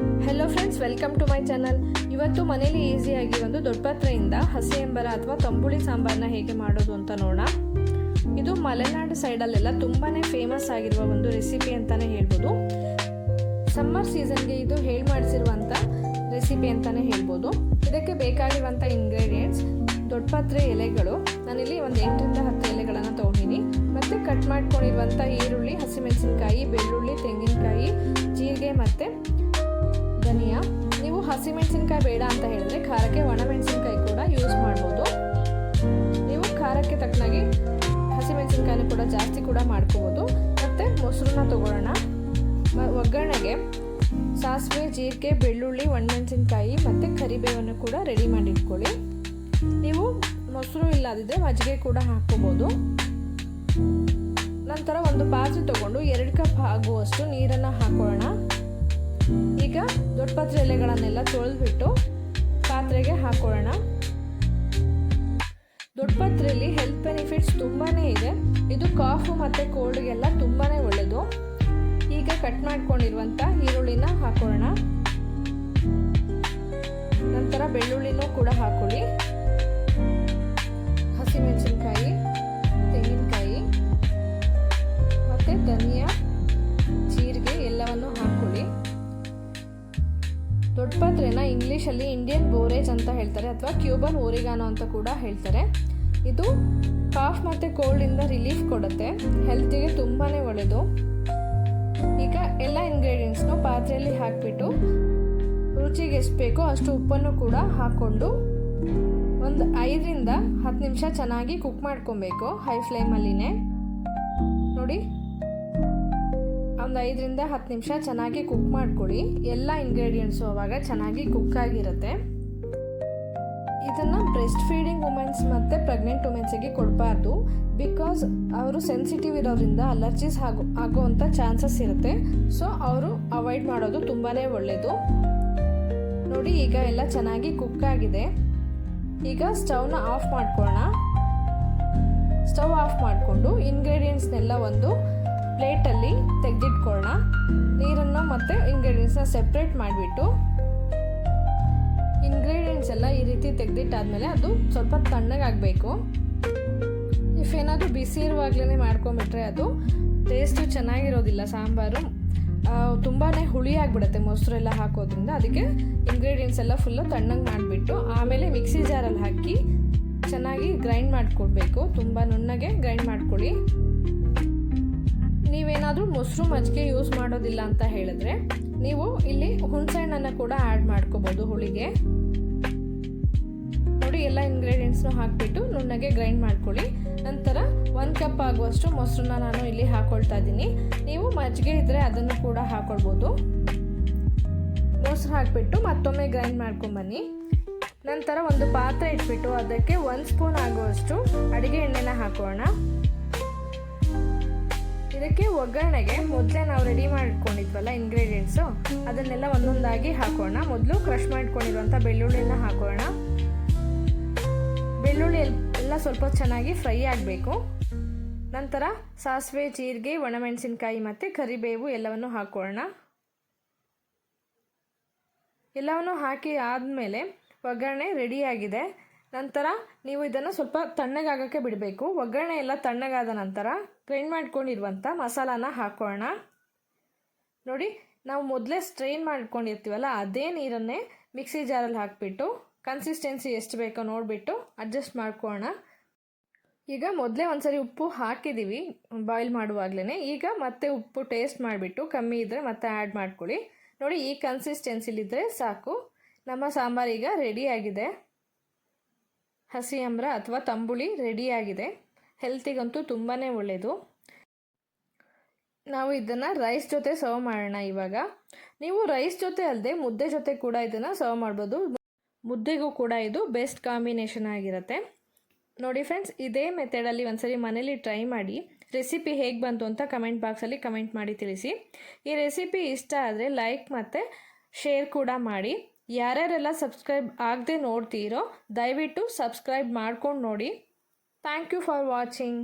Hello friends welcome to my channel ಇವತ್ತು ಮನೇಲಿ ಈಸಿಯಾಗಿ ಒಂದು ದೊಡ್ಡಪತ್ರೆಯಿಂದ ಹಸಿ ಎಂಬರ ಅಥವಾ ತಂಬುಳಿ ಸಾಂಬಾರನ್ನ ಹೇಗೆ ಮಾಡೋದು ಅಂತ ನೋಡೋಣ. ಇದು ಮಲೆನಾಡು ಸೈಡಲ್ಲೆಲ್ಲ ತುಂಬಾ ಫೇಮಸ್ ಆಗಿರುವ ಒಂದು ರೆಸಿಪಿ ಅಂತಲೇ ಹೇಳ್ಬೋದು. ಸಮ್ಮರ್ ಸೀಸನ್ಗೆ ಇದು ಹೇಳಿ ಮಾಡಿಸಿರುವಂಥ ರೆಸಿಪಿ ಅಂತಲೇ ಹೇಳ್ಬೋದು. ಇದಕ್ಕೆ ಬೇಕಾಗಿರುವಂಥ ಇಂಗ್ರೀಡಿಯೆಂಟ್ಸ್ ದೊಡ್ಡಪತ್ರೆ ಎಲೆಗಳು. ನಾನಿಲ್ಲಿ ಒಂದು ಎಂಟರಿಂದ ಹತ್ತು ಎಲೆಗಳನ್ನು ತೊಗೊಂಡಿನಿ. ಮತ್ತು ಕಟ್ ಮಾಡ್ಕೊಂಡಿರುವಂಥ ಈರುಳ್ಳಿ, ಹಸಿಮೆಣಸಿನ್ಕಾಯಿ, ಬೆಳ್ಳುಳ್ಳಿ, ತೆಂಗಿನಕಾಯಿ, ಜೀರಿಗೆ ಮತ್ತು ಧನಿಯಾ, ನೀವು ಹಸಿಮೆಣಸಿನ್ಕಾಯಿ ಬೇಡ ಅಂತ ಹೇಳಿದ್ರೆ ಖಾರಕ್ಕೆ ಒಣಮೆಣಸಿನ್ಕಾಯಿ ಕೂಡ ಯೂಸ್ ಮಾಡ್ಬೋದು. ನೀವು ಖಾರಕ್ಕೆ ತಕ್ಕನಾಗಿ ಹಸಿಮೆಣಸಿನ್ಕಾಯಿನ ಕೂಡ ಜಾಸ್ತಿ ಕೂಡ ಮಾಡ್ಕೋಬೋದು. ಮತ್ತು ಮೊಸರನ್ನ ತಗೊಳ್ಳೋಣ. ಒಗ್ಗರಣೆಗೆ ಸಾಸಿವೆ, ಜೀರಿಗೆ, ಬೆಳ್ಳುಳ್ಳಿ, ಒಣಮೆಣಸಿನ್ಕಾಯಿ ಮತ್ತು ಕರಿಬೇವನ್ನು ಕೂಡ ರೆಡಿ ಮಾಡಿಟ್ಕೊಳ್ಳಿ. ನೀವು ಮೊಸರು ಇಲ್ಲದಿದ್ದರೆ ಮಜ್ಜಿಗೆ ಕೂಡ ಹಾಕ್ಕೋಬೋದು. ನಂತರ ಒಂದು ಪಾತ್ರೆ ತಗೊಂಡು ಎರಡು ಕಪ್ ಆಗುವಷ್ಟು ನೀರನ್ನು ಹಾಕೊಳ್ಳೋಣ. ಈಗ ದೊಡ್ಡ ಪಾತ್ರೆ ಎಲೆಗಳನ್ನೆಲ್ಲ ತೊಳೆದ್ಬಿಟ್ಟು ಪಾತ್ರೆಗೆ ಹಾಕೊಳ್ಳೋಣ. ದೊಡ್ಡ ಪಾತ್ರೆಯಲ್ಲಿ ಹೆಲ್ತ್ ಬೆನಿಫಿಟ್ಸ್ ತುಂಬಾ ಇದೆ. ಇದು ಕಾಫು ಮತ್ತು ಕೋಲ್ಡ್ಗೆಲ್ಲ ತುಂಬಾ ಒಳ್ಳೆಯದು ಈಗ ಕಟ್ ಮಾಡ್ಕೊಂಡಿರುವಂಥ ಈರುಳ್ಳಿನ ಹಾಕೊಳ್ಳೋಣ. ನಂತರ ಬೆಳ್ಳುಳ್ಳಿನೂ ಕೂಡ ಹಾಕೊಳ್ಳಿ. ಹಸಿಮೆಣಸಿನ್ಕಾಯಿ, ತೆಂಗಿನಕಾಯಿ, ಮತ್ತು ಧನಿಯಾ. ಇಂಗ್ಲೀಷಲ್ಲಿ ಇಂಡಿಯನ್ ಬೋರೇಜ್ ಅಂತ ಹೇಳ್ತಾರೆ, ಅಥವಾ ಕ್ಯೂಬನ್ ಓರಿಗಾನೋ ಅಂತ ಕೂಡ ಹೇಳ್ತಾರೆ. ಇದು ಕಾಫ್ ಮತ್ತು ಕೋಲ್ಡಿಂದ ರಿಲೀಫ್ ಕೊಡುತ್ತೆ, ಹೆಲ್ತಿಗೆ ತುಂಬಾ ಒಳ್ಳೆಯದು ಈಗ ಎಲ್ಲ ಇಂಗ್ರೀಡಿಯೆಂಟ್ಸ್ನು ಪಾತ್ರೆಯಲ್ಲಿ ಹಾಕಿಬಿಟ್ಟು ರುಚಿಗೆ ಎಷ್ಟು ಬೇಕೋ ಅಷ್ಟು ಉಪ್ಪನ್ನು ಕೂಡ ಹಾಕ್ಕೊಂಡು ಒಂದು ಐದರಿಂದ ಹತ್ತು ನಿಮಿಷ ಚೆನ್ನಾಗಿ ಕುಕ್ ಮಾಡ್ಕೊಬೇಕು ಹೈ ಫ್ಲೇಮಲ್ಲಿನೇ. ನೋಡಿ ಒಂದು ಐದರಿಂದ ಹತ್ತು ನಿಮಿಷ ಚೆನ್ನಾಗಿ ಕುಕ್ ಮಾಡ್ಕೊಳ್ಳಿ ಎಲ್ಲ ಇಂಗ್ರೀಡಿಯೆಂಟ್ಸು ಅವಾಗ ಚೆನ್ನಾಗಿ ಕುಕ್ ಆಗಿರುತ್ತೆ. ಇದನ್ನು ಬ್ರೆಸ್ಟ್ ಫೀಡಿಂಗ್ ವುಮೆನ್ಸ್ ಮತ್ತು ಪ್ರೆಗ್ನೆಂಟ್ ವುಮೆನ್ಸಿಗೆ ಕೊಡಬಾರ್ದು. ಬಿಕಾಸ್ ಅವರು ಸೆನ್ಸಿಟಿವ್ ಇರೋದ್ರಿಂದ ಅಲರ್ಜೀಸ್ ಆಗೋ ಆಗುವಂಥ ಚಾನ್ಸಸ್ ಇರುತ್ತೆ. ಸೊ ಅವರು ಅವಾಯ್ಡ್ ಮಾಡೋದು ತುಂಬಾ ಒಳ್ಳೆಯದು ನೋಡಿ, ಈಗ ಎಲ್ಲ ಚೆನ್ನಾಗಿ ಕುಕ್ ಆಗಿದೆ. ಈಗ ಸ್ಟವ್ನ ಆಫ್ ಮಾಡ್ಕೊಳ್ಳೋಣ ಸ್ಟವ್ ಆಫ್ ಮಾಡಿಕೊಂಡು ಇಂಗ್ರೀಡಿಯೆಂಟ್ಸ್ನೆಲ್ಲ ಒಂದು ಪ್ಲೇಟಲ್ಲಿ ತೆಗೆದಿಟ್ಕೊಳ್ಳೋಣ ನೀರನ್ನು ಮತ್ತು ಇಂಗ್ರೀಡಿಯೆಂಟ್ಸ್ನ ಸೆಪ್ರೇಟ್ ಮಾಡಿಬಿಟ್ಟು ಇಂಗ್ರೀಡಿಯೆಂಟ್ಸ್ ಎಲ್ಲ ಈ ರೀತಿ ತೆಗೆದಿಟ್ಟಾದಮೇಲೆ ಅದು ಸ್ವಲ್ಪ ತಣ್ಣಗಾಗಬೇಕು. ಇಫ್ ಏನಾದರೂ ಬಿಸಿ ಇರುವಾಗಲೇ ಮಾಡ್ಕೊಂಬಿಟ್ರೆ ಅದು ಟೇಸ್ಟು ಚೆನ್ನಾಗಿರೋದಿಲ್ಲ ಸಾಂಬಾರು. ತುಂಬಾ ಹುಳಿ ಆಗಿಬಿಡುತ್ತೆ ಮೊಸರೆಲ್ಲ ಹಾಕೋದ್ರಿಂದ. ಅದಕ್ಕೆ ಇಂಗ್ರೀಡಿಯೆಂಟ್ಸ್ ಎಲ್ಲ ಫುಲ್ಲು ತಣ್ಣಗೆ ಮಾಡಿಬಿಟ್ಟು ಆಮೇಲೆ ಮಿಕ್ಸಿ ಜಾರಲ್ಲಿ ಹಾಕಿ ಚೆನ್ನಾಗಿ ಗ್ರೈಂಡ್ ಮಾಡಿಕೊಡ್ಬೇಕು. ತುಂಬ ನುಣ್ಣಗೆ ಗ್ರೈಂಡ್ ಮಾಡ್ಕೊಳ್ಳಿ. ನೀವೇನಾದರೂ ಮೊಸರು ಮಜ್ಜಿಗೆ ಯೂಸ್ ಮಾಡೋದಿಲ್ಲ ಅಂತ ಹೇಳಿದ್ರೆ ನೀವು ಇಲ್ಲಿ ಹುಣಸೆಹಣ್ಣನ್ನು ಕೂಡ ಆ್ಯಡ್ ಮಾಡ್ಕೋಬೋದು ಹುಳಿಗೆ. ನೋಡಿ ಎಲ್ಲ ಇಂಗ್ರೀಡಿಯೆಂಟ್ಸ್ನು ಹಾಕಿಬಿಟ್ಟು ನುಣ್ಣಗೆ ಗ್ರೈಂಡ್ ಮಾಡ್ಕೊಳ್ಳಿ. ನಂತರ ಒಂದು ಕಪ್ ಆಗುವಷ್ಟು ಮೊಸರನ್ನ ನಾನು ಇಲ್ಲಿ ಹಾಕೊಳ್ತಾ ಇದ್ದೀನಿ. ನೀವು ಮಜ್ಜಿಗೆ ಇದ್ದರೆ ಅದನ್ನು ಕೂಡ ಹಾಕೊಳ್ಬೋದು. ಮೊಸರು ಹಾಕಿಬಿಟ್ಟು ಮತ್ತೊಮ್ಮೆ ಗ್ರೈಂಡ್ ಮಾಡ್ಕೊಂಬನ್ನಿ. ನಂತರ ಒಂದು ಪಾತ್ರೆ ಇಟ್ಬಿಟ್ಟು ಅದಕ್ಕೆ ಒಂದು ಸ್ಪೂನ್ ಆಗುವಷ್ಟು ಅಡುಗೆ ಎಣ್ಣೆನ ಹಾಕೋಣ. ಇದಕ್ಕೆ ಒಗ್ಗರಣೆಗೆ ಮೊದಲೇ ನಾವು ರೆಡಿ ಮಾಡ್ಕೊಂಡಿದ್ವಲ್ಲ ಇಂಗ್ರೀಡಿಯೆಂಟ್ಸು ಅದನ್ನೆಲ್ಲ ಒಂದೊಂದಾಗಿ ಹಾಕೋಣ. ಮೊದಲು ಕ್ರಷ್ ಮಾಡ್ಕೊಂಡಿರುವಂಥ ಬೆಳ್ಳುಳ್ಳಿನ ಹಾಕೋಣ. ಬೆಳ್ಳುಳ್ಳಿ ಎಲ್ಲ ಸ್ವಲ್ಪ ಚೆನ್ನಾಗಿ ಫ್ರೈ ಆಗಬೇಕು. ನಂತರ ಸಾಸಿವೆ, ಜೀರಿಗೆ, ಒಣಮೆಣಸಿನ್ಕಾಯಿ ಮತ್ತು ಕರಿಬೇವು ಎಲ್ಲವನ್ನು ಹಾಕೋಣ. ಎಲ್ಲವನ್ನು ಹಾಕಿ ಆದಮೇಲೆ ಒಗ್ಗರಣೆ ರೆಡಿಯಾಗಿದೆ ನಂತರ ನೀವು ಇದನ್ನು ಸ್ವಲ್ಪ ತಣ್ಣಗಾಗೋಕ್ಕೆ ಬಿಡಬೇಕು. ಒಗ್ಗರಣೆ ಎಲ್ಲ ತಣ್ಣಗಾದ ನಂತರ ಗ್ರೈಂಡ್ ಮಾಡ್ಕೊಂಡಿರುವಂಥ ಮಸಾಲಾನ ಹಾಕೋಣ. ನೋಡಿ, ನಾವು ಮೊದಲೇ ಸ್ಟ್ರೈನ್ ಮಾಡ್ಕೊಂಡಿರ್ತೀವಲ್ಲ, ಅದೇ ನೀರನ್ನೇ ಮಿಕ್ಸಿ ಜಾರಲ್ಲಿ ಹಾಕಿಬಿಟ್ಟು ಕನ್ಸಿಸ್ಟೆನ್ಸಿ ಎಷ್ಟು ಬೇಕೋ ನೋಡಿಬಿಟ್ಟು ಅಡ್ಜಸ್ಟ್ ಮಾಡ್ಕೋಣ. ಈಗ ಮೊದಲೇ ಒಂದ್ಸರಿ ಉಪ್ಪು ಹಾಕಿದ್ದೀವಿ ಬಾಯ್ಲ್ ಮಾಡುವಾಗಲೇ ಈಗ ಮತ್ತೆ ಉಪ್ಪು ಟೇಸ್ಟ್ ಮಾಡಿಬಿಟ್ಟು ಕಮ್ಮಿ ಇದ್ದರೆ ಮತ್ತೆ ಆ್ಯಡ್ ಮಾಡ್ಕೊಳ್ಳಿ. ನೋಡಿ, ಈ ಕನ್ಸಿಸ್ಟೆನ್ಸಿಲಿದ್ದರೆ ಸಾಕು. ನಮ್ಮ ಸಾಂಬಾರು ಈಗ ರೆಡಿಯಾಗಿದೆ ಹಸಿ ಅಂಬ್ರ ಅಥವಾ ತಂಬುಳಿ ರೆಡಿಯಾಗಿದೆ ಹೆಲ್ತಿಗಂತೂ ತುಂಬಾ ಒಳ್ಳೆಯದು ನಾವು ಇದನ್ನು ರೈಸ್ ಜೊತೆ ಸರ್ವ್ ಮಾಡೋಣ ಇವಾಗ. ನೀವು ರೈಸ್ ಜೊತೆ ಅಲ್ಲದೆ ಮುದ್ದೆ ಜೊತೆ ಕೂಡ ಇದನ್ನು ಸರ್ವ್ ಮಾಡ್ಬೋದು. ಮುದ್ದೆಗೂ ಕೂಡ ಇದು ಬೆಸ್ಟ್ ಕಾಂಬಿನೇಷನ್ ಆಗಿರುತ್ತೆ. ನೋಡಿ ಫ್ರೆಂಡ್ಸ್ ಇದೇ ಮೆಥಡಲ್ಲಿ ಒಂದ್ಸರಿ ಮನೇಲಿ ಟ್ರೈ ಮಾಡಿ ರೆಸಿಪಿ ಹೇಗೆ ಬಂತು ಅಂತ ಕಮೆಂಟ್ ಬಾಕ್ಸಲ್ಲಿ ಕಮೆಂಟ್ ಮಾಡಿ ತಿಳಿಸಿ. ಈ ರೆಸಿಪಿ ಇಷ್ಟ ಆದರೆ ಲೈಕ್ ಮತ್ತು ಶೇರ್ ಕೂಡ ಮಾಡಿ. ಯಾರ್ಯಾರೆಲ್ಲ ಸಬ್ಸ್ಕ್ರೈಬ್ ಆಗದೆ ನೋಡ್ತೀರೋ ದಯವಿಟ್ಟು ಸಬ್ಸ್ಕ್ರೈಬ್ ಮಾಡ್ಕೊಂಡು ನೋಡಿ. Thank you for watching